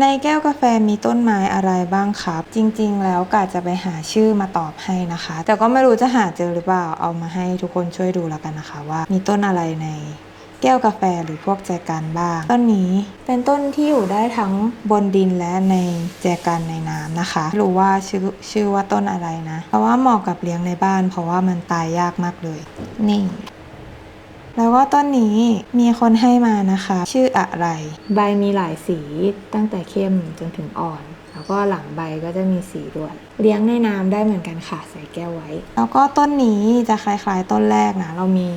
ในแก้วกาแฟมีต้นไม้อะไรบ้างครับ จริงๆ แล้วกาจะไปหาชื่อมาตอบให้นะคะ แต่ก็ไม่รู้จะหาเจอหรือเปล่าเอามาให้ทุกคนช่วยดูแล้วกันนะคะ ว่ามีต้นอะไรในแก้วกาแฟหรือพวกแจกันบ้าง ต้นนี้เป็นต้นที่อยู่ได้ทั้งบนดินและในแจกันในน้ำนะคะไม่รู้ว่าชื่อชื่อว่าต้นอะไรนะ เพราะว่าเหมาะกับเลี้ยงในบ้าน เพราะว่ามันตายยากมากเลย นี่ แล้วก็ต้นนี้มีคนให้มานะคะ ชื่ออะไร ใบมีหลายสีตั้งแต่เข้มจนถึงอ่อน แล้วก็หลังใบก็จะมีสีด้วย เลี้ยงในน้ำได้เหมือนกันค่ะใส่แก้วไว้ แล้วก็ต้นนี้จะคล้ายๆต้นแรกนะเรามี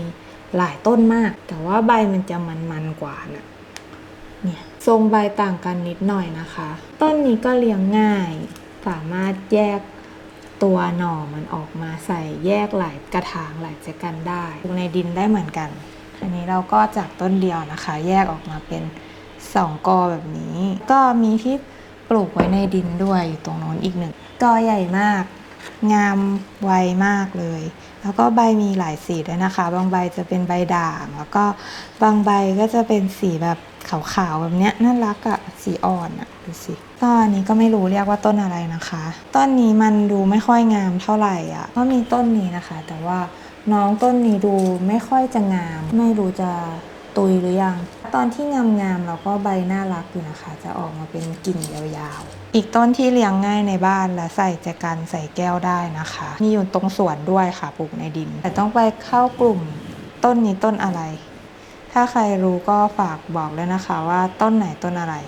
หลายต้นมาก แต่ว่าใบมันจะมันๆกว่านะเนี่ยทรงใบต่างกันนิดหน่อยนะคะ ต้นนี้ก็เลี้ยงง่าย สามารถแยก ตัวหน่อมันออกมาใส่แยกหลายกระถางหลายแจกันได้ปลูกในดินได้เหมือนกันอันนี้เราก็จากต้นเดียวนะคะ แยกออกมาเป็นสองกอแบบนี้ ก็มีที่ปลูกไว้ในดินด้วยอยู่ตรงโน้นอีกหนึ่งกอใหญ่มาก งามไวมากเลย แล้วก็ใบมีหลายสีด้วยนะคะ บางใบจะเป็นใบด่าง แล้วก็บางใบก็จะเป็นสีแบบขาวๆแบบเนี้ยน่ารักอะสีอ่อนอะ ดูสิก็อันนี้ก็ไม่รู้เรียกว่าต้นอะไรนะคะ ต้นนี้มันดูไม่ค่อยงามเท่าไหร่อะก็มีต้นนี้นะคะ แต่ว่าน้องต้นนี้ดูไม่ค่อยจะงาม ไม่รู้จะตุยหรือยัง ตอนที่งามๆเราก็ใบน่ารักอยู่นะคะ จะออกมาเป็นกิ่งยาวๆ อีกต้นที่เลี้ยงง่ายในบ้านและใส่แจกันใส่แก้วได้นะคะ มีอยู่ตรงสวนด้วยค่ะปลูกในดิน แต่ต้องไปเข้ากลุ่มต้นนี้ต้นอะไร ถ้าใครรู้ก็ฝากบอกเลยนะคะว่าต้นไหนต้นอะไร